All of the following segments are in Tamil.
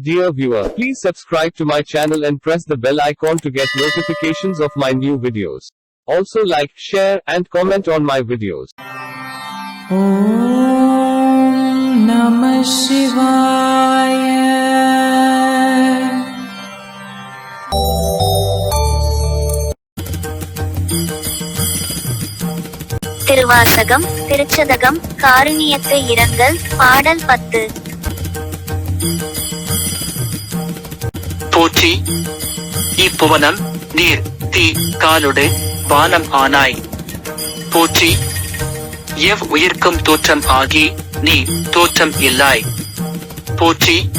Dear viewer, please subscribe to my channel and press the bell icon to get notifications of my new videos. Also like, share, and comment on my videos. Om Namah Shivaya. Thiruvasagam Thiruchathagam காருணியத்து இரங்கல் பாடல் பத்து போற்றி. இப்புவனம் நீர் தீ காலுடு வானம் ஆனாய். போற்றி. எவ் உயிர்க்கும் தோற்றம் ஆகி நீ தோற்றம் இல்லாய். போற்றி.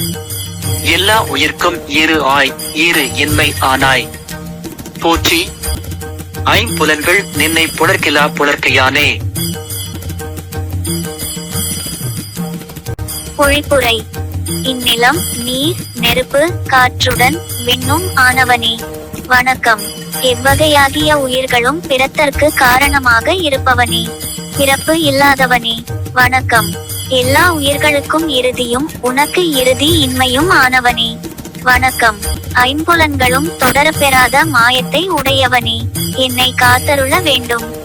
எல்லா உயிர்க்கும் இரு ஆய் இரு இன்மை ஆனாய். போற்றி. ஐம்புலன்கள் நின்னை புலர்கிலா புலர்க்கையானே பொழிப்புரை. இந்நிலம் நீர் நெருப்பு காற்றுடன் விண்ணும் ஆனவனே. வணக்கம். எவ்வகையாகிய உயிர்களும் பிறத்தற்கு காரணமாக இருப்பவனே. பிறப்பு இல்லாதவனே. வணக்கம். எல்லா உயிர்களுக்கும் இறுதியும் உனக்கு இறுதி இன்மையும் ஆனவனே. வணக்கம். ஐம்புலன்களும் தொடரப்பெறாத மாயத்தை உடையவனே. என்னை காத்தருள வேண்டும்.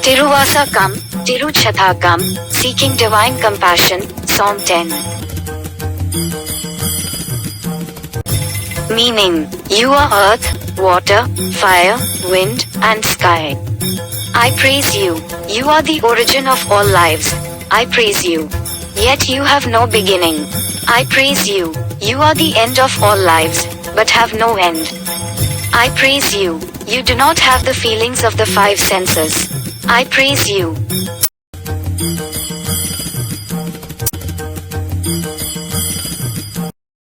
Thiruvasagam Tiruchathakam, Seeking Divine Compassion, Psalm 10. Meaning, You are earth, water, fire, wind, and sky. I praise you, you are the origin of all lives. I praise you. Yet you have no beginning. I praise you, you are the end of all lives, but have no end. I praise you, you do not have the feelings of the five senses. I praise you,